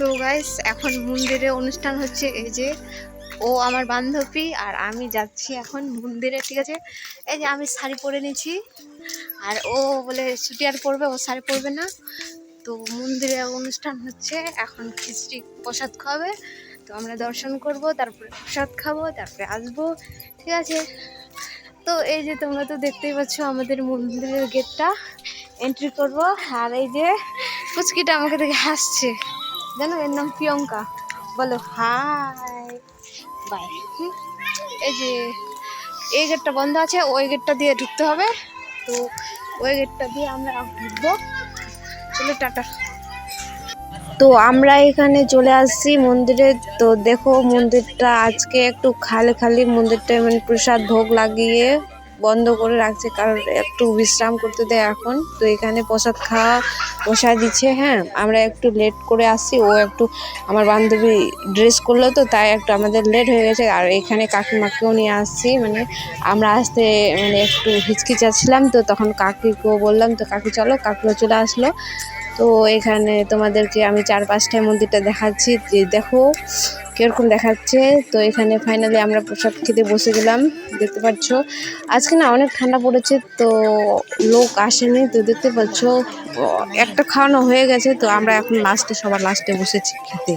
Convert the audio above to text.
তো গাইস এখন মন্দিরে অনুষ্ঠান হচ্ছে এই যে ও আমার বান্ধবী আর আমি যাচ্ছি এখন মন্দিরে, ঠিক আছে? এই যে আমি শাড়ি পরে নিয়েছি আর ও বলে ছুটি আর পরবে, ও শাড়ি পরবে না। তো মন্দিরে অনুষ্ঠান হচ্ছে, এখন খিচড়ি প্রসাদ খাওয়াবে। তো আমরা দর্শন করব, তারপরে প্রসাদ খাব, তারপরে আসব, ঠিক আছে? তো এই যে তোমরা তো দেখতেই পাচ্ছ আমাদের মন্দিরের গেটটা এন্ট্রি করব। আর এই যে ফুচকিটা আমাকে দেখে হাসছে। জানো এর নাম প্রিয়ঙ্কা। বলো, হাই। বাই। এই যে, এই গেটটা বন্ধ আছে, ওই গেটটা দিয়ে ঢুকতে হবে। তো ওই গেটটা দিয়ে আমরা ঢুকবো। চলো, টাটা। তো আমরা এখানে চলে আসছি মন্দিরে। তো দেখো, মন্দিরটা আজকে একটু খালি খালি মন্দিরটা মানে প্রসাদ ভোগ লাগিয়ে বন্ধ করে রাখছে, কারণ একটু বিশ্রাম করতে দেয় এখন। তো এখানে প্রসাদ খাওয়া বসা দিচ্ছে হ্যাঁ। আমরা একটু লেট করে আসছি, ও একটু আমার বান্ধবী ড্রেস করল তো, তাই একটু আমাদের লেট হয়ে গেছে। আর এখানে কাকিমাকেও নিয়ে আসছি মানে আমরা আসতে মানে একটু হিচকিচাচ্ছিলাম তো, তখন কাকিকেও বললাম, তো কাকি চলো কাকিও চলে আসলো। তো এখানে তোমাদেরকে আমি চার পাঁচটায় মন্দিরটা দেখাচ্ছি, যে দেখো কীরকম দেখাচ্ছে? তো এখানে ফাইনালি আমরা প্রসাদ খেতে বসে গেলাম, দেখতে পাচ্ছ। আজকে না অনেক ঠান্ডা পড়েছে, তো লোক আসেনি, তো দেখতে পাচ্ছ, একটা খাওয়ানো হয়ে গেছে, তো আমরা এখন লাস্টে সবার লাস্টে বসেছি খেতে।